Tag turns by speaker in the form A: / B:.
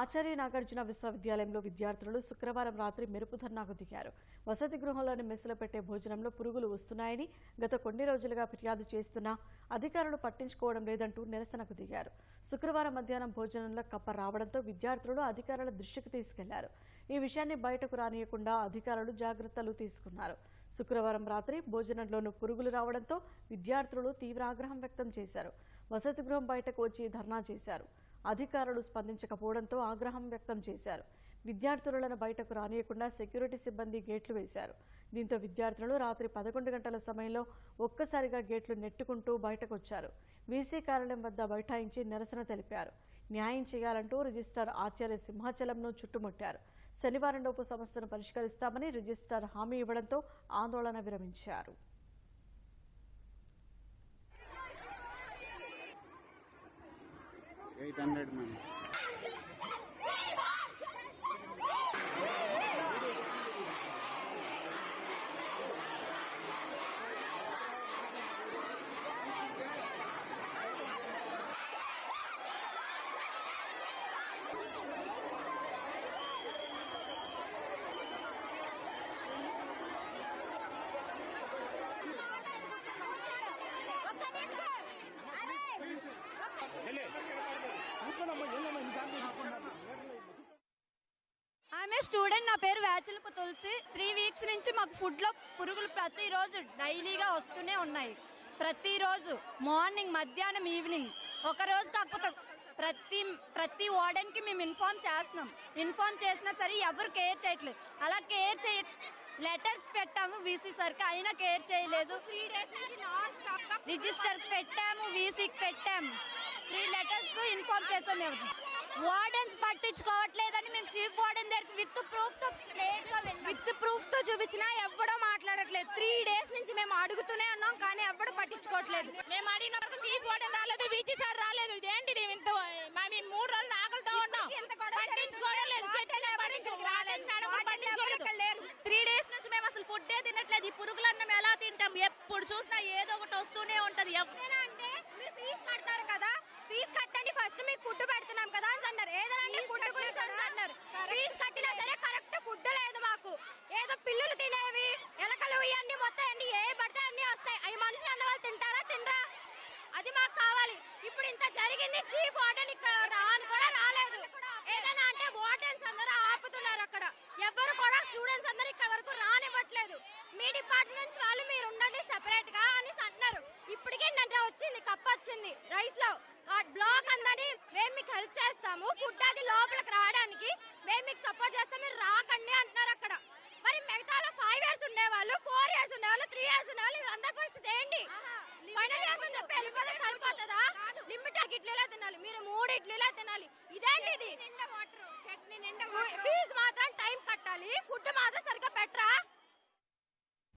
A: ఆచార్య నాగార్జున విశ్వవిద్యాలయంలో విద్యార్థులు శుక్రవారం రాత్రి మెరుపు ధర్నాకు దిగారు. వసతి గృహంలోని మెస్సులో పెట్టే భోజనంలో పురుగులు వస్తున్నాయని గత కొన్ని రోజులుగా ఫిర్యాదు చేస్తున్నా అధికారులు పట్టించుకోవడం లేదంటూ నిరసనకు దిగారు. శుక్రవారం మధ్యాహ్నం భోజనంలో కప్ప రావడంతో విద్యార్థులు అధికారుల దృష్టికి తీసుకెళ్ళారు. ఈ విషయాన్ని బయటకు రానియకుండా అధికారులు జాగ్రత్తలు తీసుకున్నారు. శుక్రవారం రాత్రి భోజనంలోనూ పురుగులు రావడంతో విద్యార్థులు తీవ్ర ఆగ్రహం వ్యక్తం చేశారు. వసతి గృహం బయటకు వచ్చి ధర్నా చేశారు. అధికారులు స్పందించకపోవడంతో ఆగ్రహం వ్యక్తం చేశారు. విద్యార్థులను బయటకు రానియకుండా సెక్యూరిటీ సిబ్బంది గేట్లు వేశారు. దీంతో విద్యార్థులు రాత్రి పదకొండు గంటల సమయంలో ఒక్కసారిగా గేట్లు నెట్టుకుంటూ బయటకొచ్చారు. వీసీ కార్యాలయం వద్ద బైఠాయించి నిరసన తెలిపారు. న్యాయం చేయాలంటూ రిజిస్ట్రార్ ఆచార్య సింహాచలంను చుట్టుముట్టారు. శనివారంలోపు సమస్యను పరిష్కరిస్తామని రిజిస్టార్ హామీ ఇవ్వడంతో ఆందోళన విరమించారు.
B: 800 money.
C: ఆమె స్టూడెంట్ నా పేరు వేచలపు తులసి. త్రీ వీక్స్ నుంచి మాకు ఫుడ్లో పురుగులు ప్రతిరోజు డైలీగా వస్తూనే ఉన్నాయి. ప్రతిరోజు మార్నింగ్ మధ్యాహ్నం ఈవినింగ్. ఒక రోజు కాకపోతే ప్రతి ప్రతి వార్డెన్కి మేము ఇన్ఫార్మ్ చేస్తున్నాం. ఇన్ఫార్మ్ చేసినా సరే ఎవరు కేర్ చేయట్లేదు. అలా కేర్ చేయ లెటర్స్ పెట్టాము వీసీ సార్కి అయినా కేర్ చేయలేదు. త్రీ డేస్ నుంచి నాన్ స్టాప్ రిజిస్టర్ పెట్టాము వీసీకి పెట్టాము. త్రీ లెటర్స్ ఇన్ఫార్మ్ చేసాం మేము వార్డెన్స్ పట్టించుకోవట్లేదని మేము చీఫ్ వార్డెన్ దగ్గరికి విత్ ప్రూఫ్తో విత్ ప్రూఫ్తో చూపించినా ఎవ్వడో మాట్లాడట్లేదు. త్రీ డేస్ నుంచి మేము అడుగుతూనే ఉన్నాం కానీ ఎవ్వడు పట్టించుకోవట్లేదు.
D: మేము అడిగిన వరకు చీఫ్ వార్డెన్ రాలేదు వీచి సార్ రాలేదు. ఇదేంటిది ఇంత మేము మూడు రోజులు ఆకలితో ఉన్నాం.
C: త్రీ డేస్ నుంచి మేము అసలు ఫుడ్ తినట్లేదు. ఈ పురుగులు అన్నం ఎలా తింటాం? ఎప్పుడు చూసినా ఏదో ఒకటి వస్తూనే ఉంటది.
E: అంటే మీరు ఫీజు కడతారు కదా? ఫీజు మీకు ఫుడ్ పెడుతున్నాం కదా అని అన్నారు. ఏదైనా ఫుడ్ గురించి అని అన్నారు. ఫీజు కట్టినా సరే కరెక్ట్ ఫుడ్ లేదు మాకు. ఏదో పిల్లులు తినేవి ఎలకలు ఇవన్నీ మొత్తం అన్ని ఏ పడితే అన్ని వస్తాయి. అవి మనుషులు అన్న వాళ్ళు తింటారా? తినరా? అది మాకు కావాలి. ఇప్పుడు ఇంత జరిగింది చీఫ్ వార్డెన్ ఇక్కడ రాని కూడా రాలేదు. ఏదైనా అంటే వార్డెన్స్ అందరూ ఆపుతున్నారు అక్కడ. ఎవ్వరు కూడా స్టూడెంట్స్ అందరూ ఇక్కడ వరకు రానివ్వట్లేదు. మీ డిపార్ట్మెంట్స్ వాళ్ళు మీరు ఉండండి సెపరేట్గా అని అంటున్నారు. ఇప్పటికే నిన్న వచ్చింది కప్ వచ్చింది. రైస్లో ఆ బ్లాక్ అందని మేము మీకు హెల్ప్ చేస్తాము. ఫుడ్ అది లోపలికి రావడానికి మేము మీకు సపోర్ట్ చేస్తాం. మీరు రాకండి అంటున్నారు అక్కడ. మరి మిగతా ఫైవ్ ఇయర్స్ ఉండేవాళ్ళు ఫోర్ ఇయర్స్ ఉండేవాళ్ళు త్రీ ఇయర్స్ ఉండేవాళ్ళు అందరి పరిస్థితి ఏంటి? ఫైనల్ ఇయర్స్ అని చెప్పి వెళ్ళిపోతే సరిపోతుందా? లిమిట్ ఇడ్లీలా తినాలి. మీరు మూడు ఇడ్లీలా తినాలి. ఇదేంటి ఇది? ఫీజు మాత్రం టైం కట్టాలి. ఫుడ్ మాత్రం సరిగ్గా